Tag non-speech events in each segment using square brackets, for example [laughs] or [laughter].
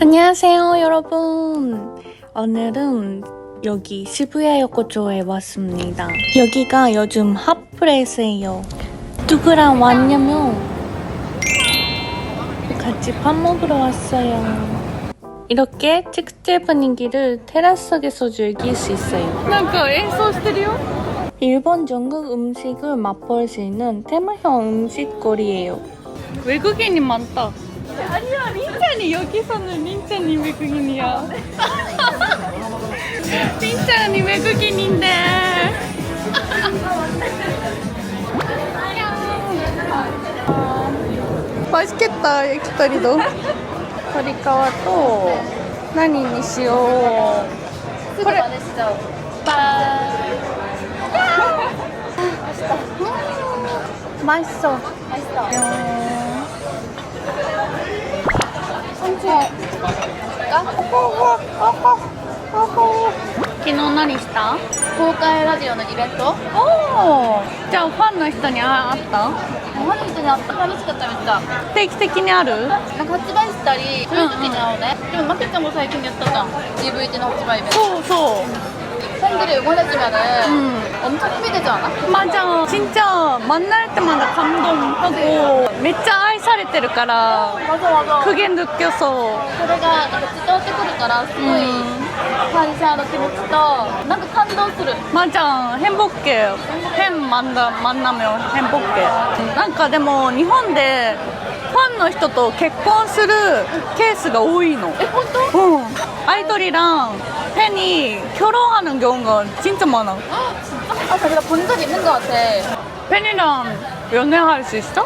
안녕하세요, 여러분. 오늘은 여기 시부야 역구조에 왔습니다. 여기가 요즘 핫플레이스예요. 누구랑 왔냐면 같이 밥 먹으러 왔어요. 이렇게 특제 분위기를 테라스에서 즐길 수 있어요. 그러니까 뭔가演奏 스테레오? 일본 전국 음식을 맛볼 수 있는 테마형 음식거리예요. 외국인이 많다. 아니 아니. 린짠이 여기서는 린짠이 외국인이야. 린짠이 외국인인데. 맛있겠다,焼き鳥도. 鶏皮と何にしよう。これ 맛있어. 맛있어. 昨日何した公開ラジオのイベントおーじゃあファンの人にあ会ったマリ人に会った楽しかっためっちゃ定期的にあるなんか発売したりそういう時に会うね、でもマケちゃんも最近やったじゃん DVDの発売イベント 소, 소. 팬들이 응원해주면은 음. 엄청 힘이 되지 않아? 맞아. 진짜 만날 때마다 감동하고 진짜 愛 されてるから 맞아 맞아 그게 느껴서 それがなんか伝わってくるからすごい感謝の気持ちとなんか感動する 맞아. 행복해. 팬 만나, 만나면 행복해. なんかでも日本でファンの人と結婚するケースが多いの. 에 혼또? 응. 아이돌이랑 팬이 결혼하는 경우가 진짜 많아. 아 자기가 본 적 있는 것 같아 팬이랑 연애할 수 있어?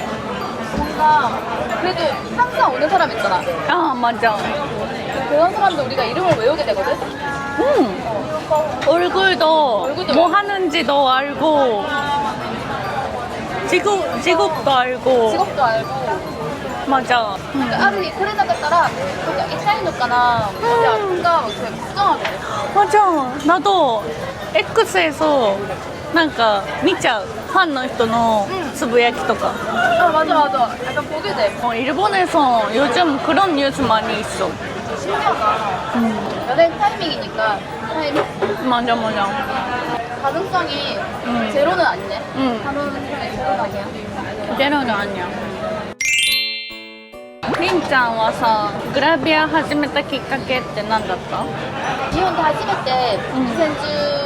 뭔가 그래도 항상 오는 사람 있잖아 아, 맞아. 그런 사람도 우리가 이름을 외우게 되거든 응. 얼굴도 얼굴도 뭐 하는지도 알고 직업, 직업도 알고 직업도 알고 맞아. ある日来れなかったらどっか行きたいのかな어디 아픈가 막 그냥 걱정하거든 맞아. 나도 X에서 なんか見ちゃうファンの人のつぶやきとか 아 맞아 맞아 약간 보게 돼 어, 일본에서 요즘 그런 뉴스 많이 있어 신기하다 연예인 타이밍이니까 타이밍 맞아 맞아 가능성이 음. 제로는 아니네 응 가능성이 제로는 아니야 제로는 아니야 りんちゃんはさグラビア始めたきっかけって何だった日本で初めてう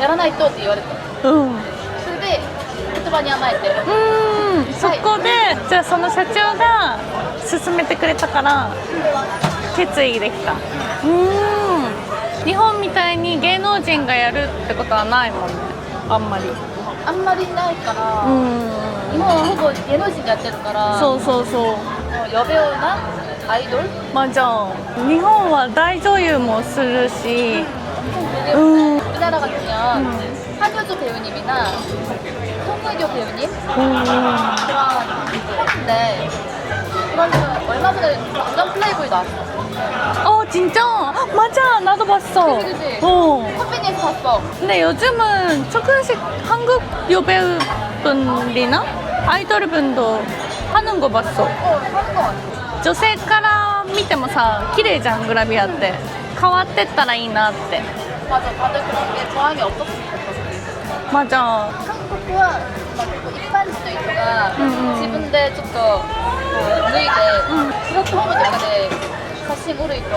やらないとって言われて、うん、それで言葉に甘えてうん、そこで、はい、じゃあその社長が勧めてくれたから決意できた。うん。日本みたいに芸能人がやるってことはないもんね。あんまり。あんまりないからうん。日本はほぼ芸能人がやってるからそうそうそう呼べよなアイドル？まあじゃあ日本は大女優もするしうん。 우리나라 같으면 한효주 배우님이나 송혜교 배우님 그런 하는데 그런 데는 얼마 전에 완전 플레이보이 나왔어 어 진짜 맞아 나도 봤어 그치, 그치? 어 컴퍼니에서 봤어 근데 요즘은 조금씩 한국 여배우분들이나 아이돌분도 하는 거 봤어. 어 하는 거 같아 女性から見てもさ、綺麗じゃんグラビアって。変わってったらいいなって。 맞아 다들 그런 게 저항이 없었으면 좋겠어 まあじゃあ、 한국과 막 일반지도 있다가 음, 음. 지분대 좀더 뭐, 누이대 음. 그렇게 하면 되는데 写真古いと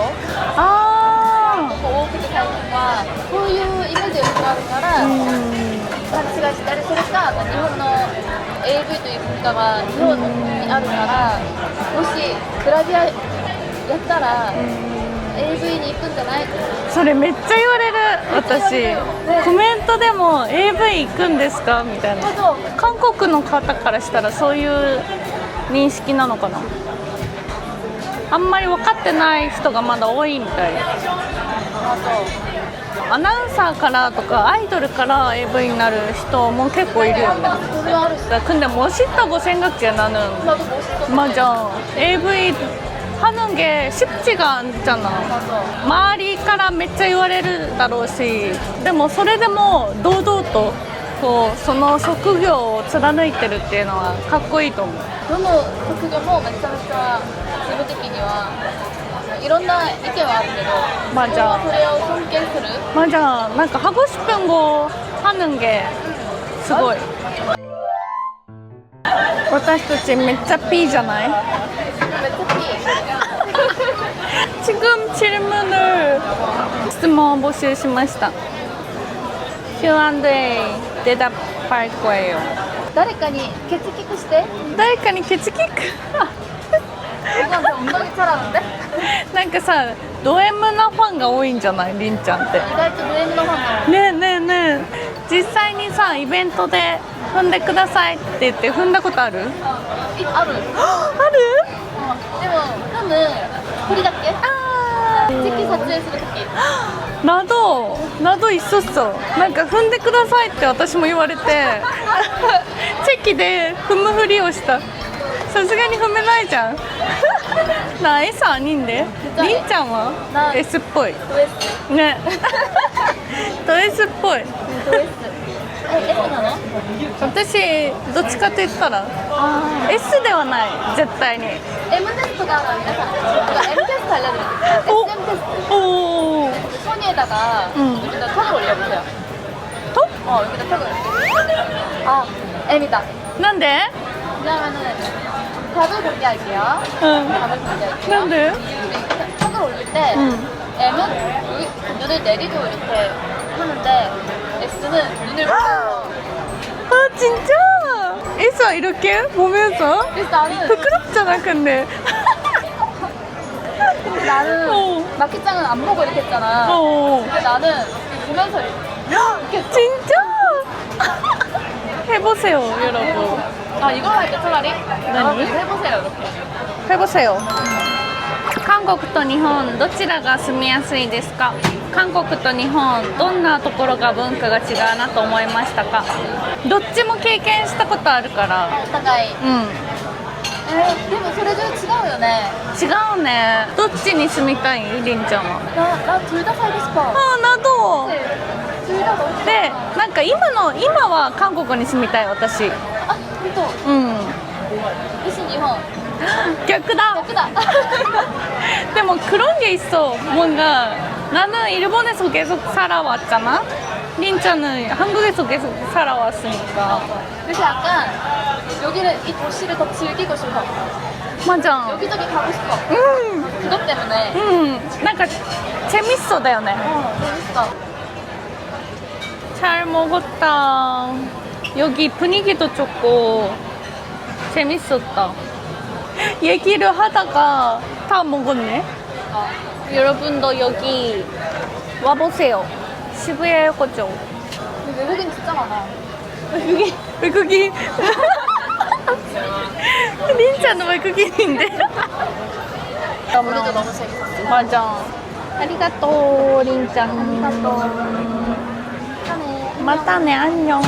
아 多くて最近はこういうイメージがあるから、 음. 勘違いしたりするか日本の AV という文化が日本にあるからもしグラビアやったら AV に行くんじゃないそれめっちゃ言われる 私コメントでも AV 行くんですかみたいなそう韓国の方からしたらそういう認識なのかなあんまり分かってない人がまだ多いみたいアナウンサーからとかアイドルから AV になる人も結構いるよね それはあるし 근데 멋있다고 생각해 나는 まずもう一つ 맞아 AV 하는 게 쉽지가 않잖아 周りからめっちゃ言われるだろうしでもそれでも堂々とこうその職業を貫いてるっていうのはかっこいいと思うどの職業もめちゃめちゃ自分的にはいろんな意見はあるけどまあじゃあそれを尊敬する 맞아なんか하고 싶은 거 하는 게すごい私たちめっちゃ P じゃないめっちゃいい [laughs] 지금 질문을質問 募集しました Q&A 대답할 거예요 誰かにケツキックして誰かにケツキック 이건 좀 엉덩이 차라는데? なんかさド M なファンが多いんじゃないりんちゃんって 意外とド M のファンなのねえねえねえ実際にさイベントで踏んでくださいって言って踏んだことあるいあるある でも多分これだっけ？ああ次撮影する時。などなど一そっそなんか踏んでくださいって私も言われて。[laughs] チェキで踏むふりをした。さすがに踏めないじゃん。ない3人で？りんちゃんは？S っぽい。ね。ド S っぽい。ド S [laughs] 私どっちかって言ったらあ S ではない絶対に。 M テストが皆さん M テスト알려드릴게요 어? SM 테스트 오 오. 손에다가 응. 여기다 턱을 올려보세요 톡? 어 여기다 턱을 아 M이다なんで? 그러면은 답을 공개할게요 응. 답을 공개할게요 なんで? 우리 턱을 올릴 때 응. M은 여기 눈을 내리고 이렇게 하는데 S는 눈을 아! 아 진짜? S가 이렇게 보면서? 그래서 나는 부끄럽잖아 근데 근데 나는 어. 마켓장은 안 보고 이렇게 했잖아 어 근데 나는 보면서 이렇게 했어. 진짜? 해보세요 여러분 아 이걸 할게 차라리 여러분 이거 해보세요 이렇게 해보세요 한국 と日本どちらが住みやすいですか 韓国と日本どんなところが文化が違うなと思いましたかどっちも経験したことあるからお互いうんえー、でもそれぞれ違うよね違うねどっちに住みたいりんちゃんは 나, 나 둘 다 살고 싶어 ああなど 네, 둘다 너무 좋아 でなんか今の今は韓国に住みたい私 아, 또うん 대신 일본 逆だ 예쁘다 [laughs] 근데 뭐 그런 게 있어. 뭔가 나는 일본에서 계속 살아왔잖아. 린자는 한국에서 계속 살아왔으니까. 그래서 약간 여기를 이 도시를 더 즐기고 싶어 맞아. 여기저기 가고 싶어 음, 그것 때문에 음, 뭔가 재밌어, 다요네. 어 재밌어 잘 먹었다. 여기 분위기도 좋고 재밌었다. [laughs] 얘기를 하다가 다 먹었네. 어. 여러분도 여기 와보세요. 시부야 거죠. 외국인 진짜 많아 외국인 외국인 [laughs] 린자는 외국인인데 [laughs] 우리도 너무 재밌었어 맞아 아리가또 린짱 아리가또. 마타네 안녕